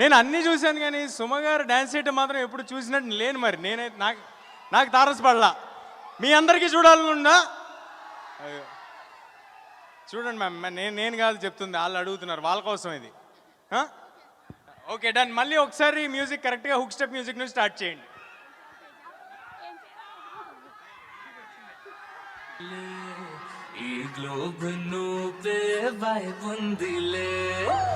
నేను అన్నీ చూశాను కానీ సుమ గారు డ్యాన్స్ చేయటం మాత్రం ఎప్పుడు చూసినట్టు లేను మరి. నేనైతే నాకు నాకు తారసపడలా. మీ అందరికీ చూడాలనుందా చూడండి మ్యామ్ నేను నేను కాదు చెప్తుంది వాళ్ళు అడుగుతున్నారు వాళ్ళ కోసం ఇది. Okay done. మళ్ళీ ఒకసారి మ్యూజిక్ కరెక్ట్గా హుక్ స్టెప్ మ్యూజిక్ నుంచి స్టార్ట్ చేయండి. ఈ గ్లోబ్ నువ్వే వైపుందిలే వైపుంది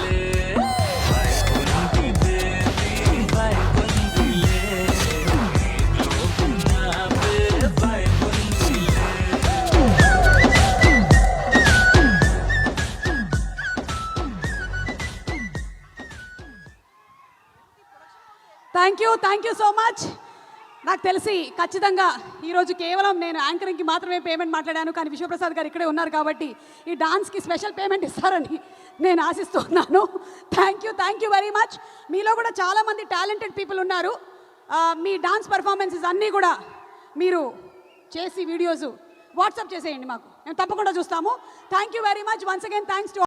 thank you thank you so much నాకు తెలిసి ఖచ్చితంగా ఈరోజు కేవలం నేను యాంకరింగ్కి మాత్రమే పేమెంట్ మాట్లాడాను కానీ విశ్వప్రసాద్ గారు ఇక్కడే ఉన్నారు కాబట్టి ఈ డాన్స్కి స్పెషల్ పేమెంట్ ఇస్తారని నేను ఆశిస్తున్నాను. Thank you thank you very much మీలో కూడా చాలామంది టాలెంటెడ్ పీపుల్ ఉన్నారు. మీ డాన్స్ పర్ఫార్మెన్సెస్ అన్నీ కూడా మీరు చేసి వీడియోస్ వాట్సాప్ చేసేయండి మాకు. మేము తప్పకుండా చూస్తాము. Thank you very much once again thanks to